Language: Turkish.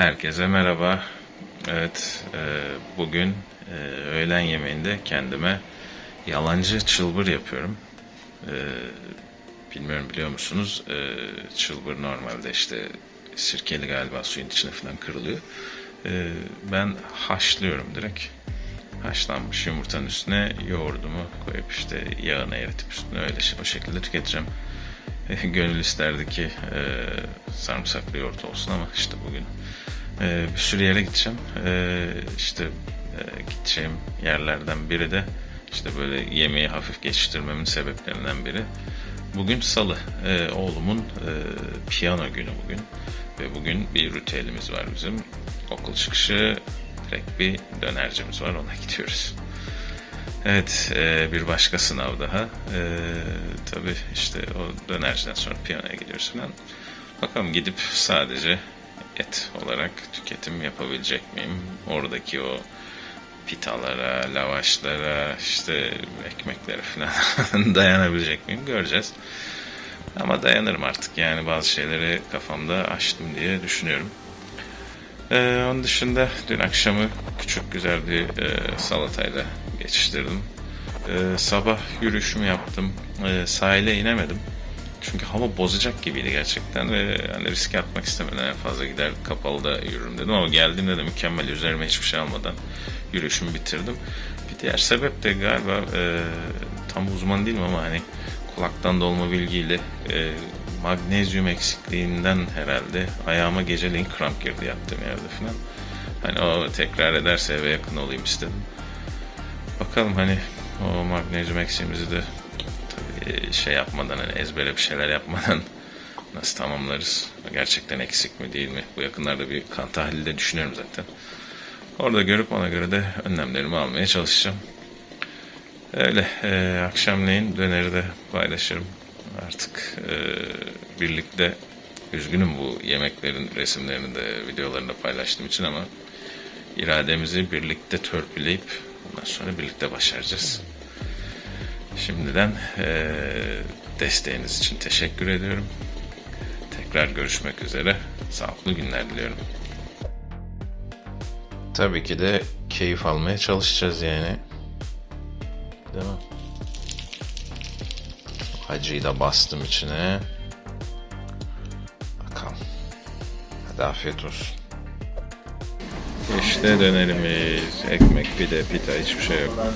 Herkese merhaba. Evet, e, bugün e, öğlen yemeğinde kendime yalancı çılbır yapıyorum. E, bilmiyorum biliyor musunuz? E, çılbır normalde işte sirkeli galiba suyun içine falan kırılıyor. Ben haşlıyorum direkt. Haşlanmış yumurtanın üstüne yoğurdumu koyup işte yağını eritip üstüne öyle şey- o şekilde tüketeceğim. Gönül isterdi ki e, sarımsaklı yoğurt olsun ama işte bugün e, bir sürü yere gideceğim. E, işte e, gideceğim yerlerden biri de işte böyle yemeği hafif geçiştirmemin sebeplerinden biri. Bugün salı. E, oğlumun e, piyano günü bugün. Ve bugün bir ritüelimiz var bizim. Okul çıkışı direkt bir dönercimiz var ona gidiyoruz. Evet, e, bir başka sınav daha. E, tabii işte o dönerciden sonra piyanoya gidiyoruz falan. Bakalım gidip sadece et olarak tüketim yapabilecek miyim? Oradaki o pitalara, lavaşlara, işte ekmeklere falan dayanabilecek miyim? Göreceğiz. Ama dayanırım artık yani bazı şeyleri kafamda açtım diye düşünüyorum. Ee, onun dışında dün akşamı küçük güzel bir e, salatayla geçiştirdim. Ee, sabah yürüyüşümü yaptım. Ee, sahile inemedim. Çünkü hava bozacak gibiydi gerçekten ve hani riske atmak istemedim. En fazla gider kapalıda yürürüm dedim ama geldiğimde de mükemmel üzerime hiçbir şey almadan yürüyüşümü bitirdim. Bir diğer sebep de galiba e, tam uzman değilim ama hani kulaktan dolma bilgiyle e, magnezyum eksikliğinden herhalde ayağıma geceleyin kramp girdi yattığım yerde falan. Hani o tekrar ederse eve yakın olayım istedim. Bakalım hani o magnezyum eksiğimizi de tabii şey yapmadan hani ezbere bir şeyler yapmadan nasıl tamamlarız? Gerçekten eksik mi değil mi? Bu yakınlarda bir kan tahlili de düşünüyorum zaten. Orada görüp ona göre de önlemlerimi almaya çalışacağım. Öyle e, akşamleyin döneri de paylaşırım. Artık e, birlikte üzgünüm bu yemeklerin resimlerini de videolarını da paylaştığım için ama irademizi birlikte törpüleyip ondan sonra birlikte başaracağız. Şimdiden e, desteğiniz için teşekkür ediyorum. Tekrar görüşmek üzere. Sağlıklı günler diliyorum. Tabii ki de keyif almaya çalışacağız yani. Değil mi? Acıyı da bastım içine. Bakalım. Hadi afiyet olsun. İşte dönerimiz. Ekmek, pide, pita hiçbir şey yok.